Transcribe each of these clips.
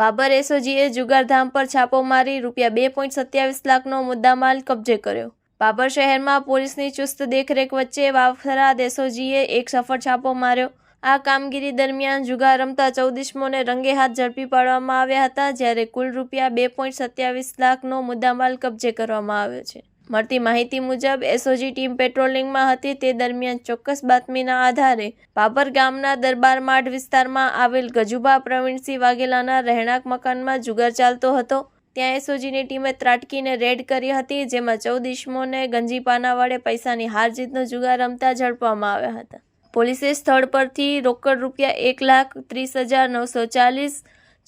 બાબર એસઓજીએ જુગારધામ પર છાપો મારી રૂપિયા બે પોઈન્ટ સત્યાવીસ લાખનો મુદ્દામાલ કબજે કર્યો. બાબર શહેરમાં પોલીસની ચુસ્ત દેખરેખ વચ્ચે વાફરા દેસોજીએ એક સફળ છાપો માર્યો. આ કામગીરી દરમિયાન જુગાર રમતા ચૌદીસમોને રંગે હાથ ઝડપી પાડવામાં આવ્યા હતા, જ્યારે કુલ રૂપિયા બે પોઈન્ટ સત્યાવીસ લાખનો મુદ્દામાલ કબજે કરવામાં આવ્યો છે. મળતી માહિતી મુજબ એસઓજી ટીમ પેટ્રોલિંગમાં હતી. તે દરમિયાન ચોક્કસ બાતમીના આધારે પાપર ગામના દરબાર માઢ વિસ્તારમાં આવેલ ગજુબા પ્રવીણસિંહ વાઘેલાના રહેણાંક મકાનમાં જુગાર ચાલતો હતો. ત્યાં એસઓજીની ટીમે ત્રાટકીને રેડ કરી હતી, જેમાં ચૌદ ઇસમોને ગંજીપાના વડે પૈસાની હાર જીતનો જુગાર રમતા ઝડપવામાં આવ્યા હતા. પોલીસે સ્થળ પરથી રોકડ રૂપિયા એક લાખ ત્રીસ હજાર નવસો ચાલીસ,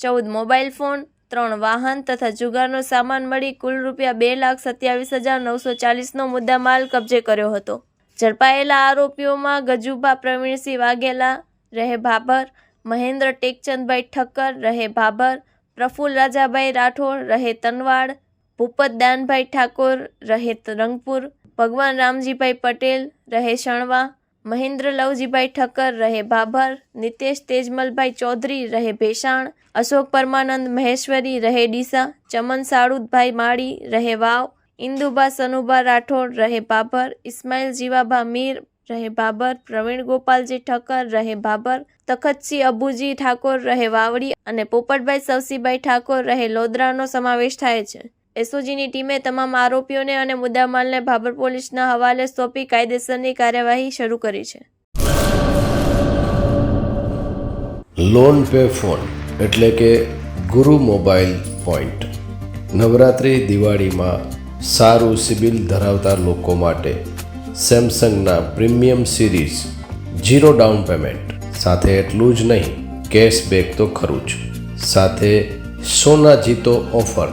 ચૌદ મોબાઈલ ફોન ત્રણ વાહન તથા જુગારનો સામાન મળી કુલ રૂપિયા બે લાખ સત્યાવીસ હજાર નવસો ચાલીસનો મુદ્દામાલ કબજે કર્યો હતો. ઝડપાયેલા આરોપીઓમાં ગજુભા પ્રવીણસિંહ વાઘેલા, રહે ભાભર, મહેન્દ્ર ટેકચંદભાઈ ઠક્કર, રહે ભાભર, પ્રફુલ્લ રાજાભાઈ રાઠોડ, રહે તનવાડ, ભૂપત દાનભાઈ ઠાકોર, રહે રંગપુર, ભગવાન રામજીભાઈ પટેલ, રહે શણવા મહેન્દ્ર લવજીભાઈ ઠક્કર રહે ભાભર નિતેશ તેજમલભાઈ ચૌધરી રહે, ભેસાણ અશોક પરમાનંદ મહેશ્વરી રહે, ડીસા ચમન સાળુદભાઈ માળી રહે, વાવ ઇન્દુબા સનુભા રાઠોડ રહે ભાભર ઇસ્માઇલ જીવાભા મીર રહે ભાભર પ્રવીણ ગોપાલજી ઠક્કર રહે ભાભર તખતસિંહ અબુજી ઠાકોર રહે, વાવડી અને પોપટભાઈ સવસીભાઈ ઠાકોર રહે, લોદરાનો સમાવેશ થાય છે. એસઓજીની ટીમે તમામ આરોપીઓને અને મુદ્દામાલને ભાભર પોલીસના હવાલે સોંપી કાયદેસરની કાર્યવાહી શરૂ કરી છે. લોન પે ફોન એટલે કે ગુરુ મોબાઈલ પોઈન્ટ. નવરાત્રિ દિવાળીમાં સારું સિબિલ ધરાવતા લોકો માટે સેમસંગના premium series zero down payment. સાથે એટલું જ નહીં, કેશબેક તો ખરું જ. સાથે સોના જીતો ઓફર.